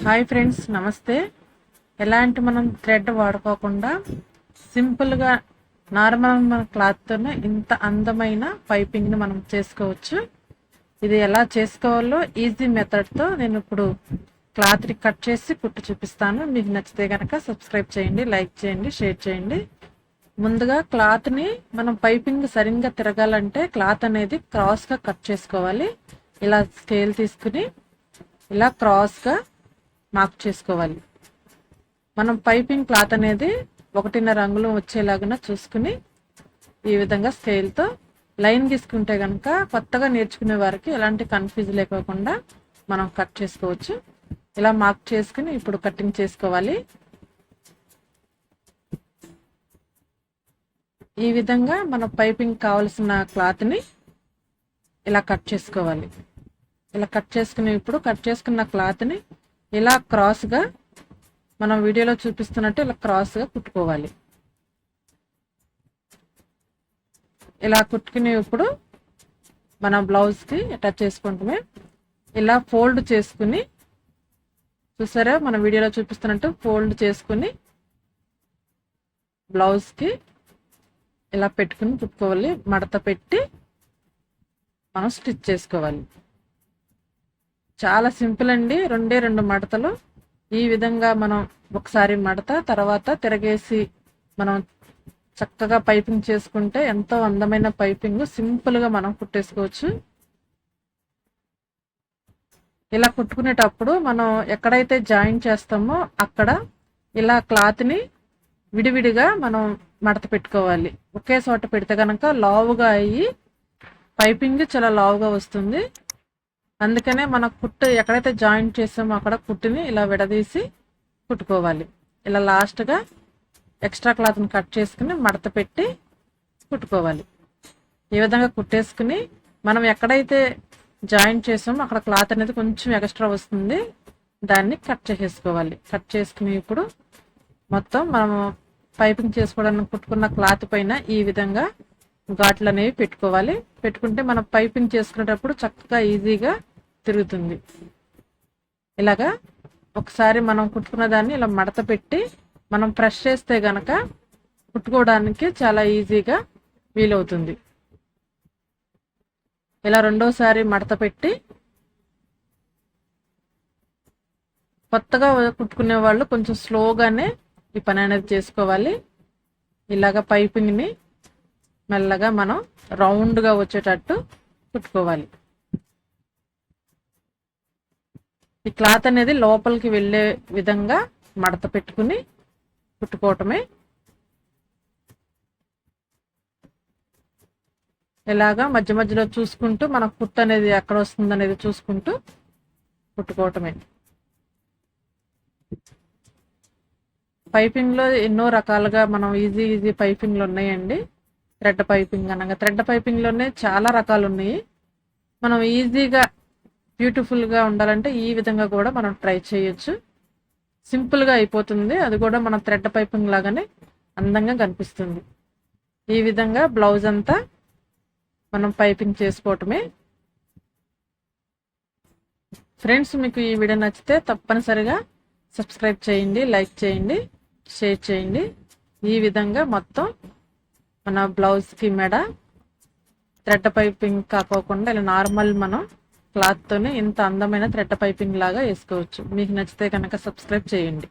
Hi friends నమస్తే. ఎలాంటి మనం థ్రెడ్ వాడుకోకుండా సింపుల్గా నార్మల్ మన క్లాత్తోనే ఇంత అందమైన పైపింగ్ని మనం చేసుకోవచ్చు. ఇది ఎలా చేసుకోవాలో ఈజీ మెథడ్తో నేను ఇప్పుడు క్లాత్ని కట్ చేసి కుట్టు చూపిస్తాను. మీకు నచ్చితే కనుక సబ్స్క్రైబ్ చేయండి లైక్ చేయండి షేర్ చేయండి. ముందుగా క్లాత్ని మనం పైపింగ్ సరిగ్గా తిరగాలంటే క్లాత్ అనేది క్రాస్గా కట్ చేసుకోవాలి. ఇలా స్కేల్ తీసుకుని ఇలా క్రాస్గా మార్క్ చేసుకోవాలి. మనం పైపింగ్ క్లాత్ అనేది ఒకటిన్నర రంగులు వచ్చేలాగా చూసుకుని ఈ విధంగా స్కేల్తో లైన్ గీసుకుంటే కనుక కొత్తగా నేర్చుకునే వారికి ఎలాంటి కన్ఫ్యూజ్ లేకోకుండా మనం కట్ చేసుకోవచ్చు. ఇలా మార్క్ చేసుకుని ఇప్పుడు కటింగ్ చేసుకోవాలి. ఈ విధంగా మన పైపింగ్ కావలసిన క్లాత్ని ఇలా కట్ చేసుకోవాలి. ఇలా కట్ చేసుకుని ఇప్పుడు కట్ చేసుకున్న క్లాత్ని ఇలా క్రాస్గా మనం వీడియోలో చూపిస్తున్నట్టు ఇలా క్రాస్గా కుట్టుకోవాలి. ఇలా కుట్టుకుని ఇప్పుడు మన బ్లౌజ్కి అటాచ్ చేసుకుంటామే. ఇలా ఫోల్డ్ చేసుకుని చూసారా? మన వీడియోలో చూపిస్తున్నట్టు ఫోల్డ్ చేసుకుని బ్లౌజ్కి ఇలా పెట్టుకుని కుట్టుకోవాలి. మడత పెట్టి మనం స్టిచ్ చేసుకోవాలి. చాలా సింపుల్ అండి. రెండే రెండు మడతలు. ఈ విధంగా మనం ఒకసారి మడత తర్వాత తిరగేసి మనం చక్కగా పైపింగ్ చేసుకుంటే ఎంతో అందమైన పైపింగ్ సింపుల్గా మనం కుట్టేసుకోవచ్చు. ఇలా కుట్టుకునేటప్పుడు మనం ఎక్కడైతే జాయిన్ చేస్తామో అక్కడ ఇలా క్లాత్ని విడివిడిగా మనం మడత పెట్టుకోవాలి. ఒకే చోట పెడితే కనుక లావుగా అయ్యి పైపింగ్ చాలా లావుగా వస్తుంది. అందుకనే మన కుట్టు ఎక్కడైతే జాయింట్ చేసామో అక్కడ కుట్టుని ఇలా విడదీసి కుట్టుకోవాలి. ఇలా లాస్ట్గా ఎక్స్ట్రా క్లాత్ని కట్ చేసుకుని మడత పెట్టి కుట్టుకోవాలి. ఈ విధంగా కుట్టేసుకుని మనం ఎక్కడైతే జాయింట్ చేసామో అక్కడ క్లాత్ అనేది కొంచెం ఎక్స్ట్రా వస్తుంది దాన్ని కట్ చేసేసుకోవాలి. కట్ చేసుకుని ఇప్పుడు మొత్తం మనము పైపింగ్ చేసుకోవడానికి కుట్టుకున్న క్లాత్ పైన ఈ విధంగా ఘాట్లు అనేవి పెట్టుకోవాలి. పెట్టుకుంటే మనం పైపింగ్ చేసుకునేటప్పుడు చక్కగా ఈజీగా తిరుగుతుంది. ఇలాగా ఒకసారి మనం కుట్టుకున్న దాన్ని ఇలా మడత పెట్టి మనం ప్రెస్ చేస్తే గనక కుట్టుకోవడానికి చాలా ఈజీగా వీలవుతుంది. ఇలా రెండోసారి మడత పెట్టి కొత్తగా కుట్టుకునే వాళ్ళు కొంచెం స్లోగానే ఈ పని అనేది చేసుకోవాలి. ఇలాగ పైపింగ్ని మెల్లగా మనం రౌండ్గా వచ్చేటట్టు కుట్టుకోవాలి. ఈ క్లాత్ అనేది లోపలికి వెళ్ళే విధంగా మడత పెట్టుకుని కుట్టుకోవటమే. ఇలాగా మధ్య మధ్యలో చూసుకుంటూ మన కుట్టు అనేది ఎక్కడ వస్తుంది అనేది చూసుకుంటూ కుట్టుకోవటమే. పైపింగ్లో ఎన్నో రకాలుగా మనం ఈజీ ఈజీ పైపింగ్లు ఉన్నాయండి. థ్రెడ్ పైపింగ్ అనగా థ్రెడ్ పైపింగ్లోనే చాలా రకాలు ఉన్నాయి. మనం ఈజీగా బ్యూటిఫుల్గా ఉండాలంటే ఈ విధంగా కూడా మనం ట్రై చేయొచ్చు. సింపుల్గా అయిపోతుంది. అది కూడా మన థ్రెడ్ పైపింగ్ లాగానే అందంగా కనిపిస్తుంది. ఈ విధంగా బ్లౌజ్ అంతా మనం పైపింగ్ చేసుకోవటమే. ఫ్రెండ్స్ మీకు ఈ వీడియో నచ్చితే తప్పనిసరిగా సబ్స్క్రైబ్ చేయండి లైక్ చేయండి షేర్ చేయండి. ఈ విధంగా మొత్తం మన బ్లౌజ్కి మెడ థ్రెడ్ పైపింగ్ కాకోకుండా ఇలా నార్మల్ మనం క్లాత్తోనే ఇంత అందమైన థ్రెడ్ పైపింగ్ లాగా వేసుకోవచ్చు. మీకు నచ్చితే కనుక సబ్స్క్రైబ్ చేయండి.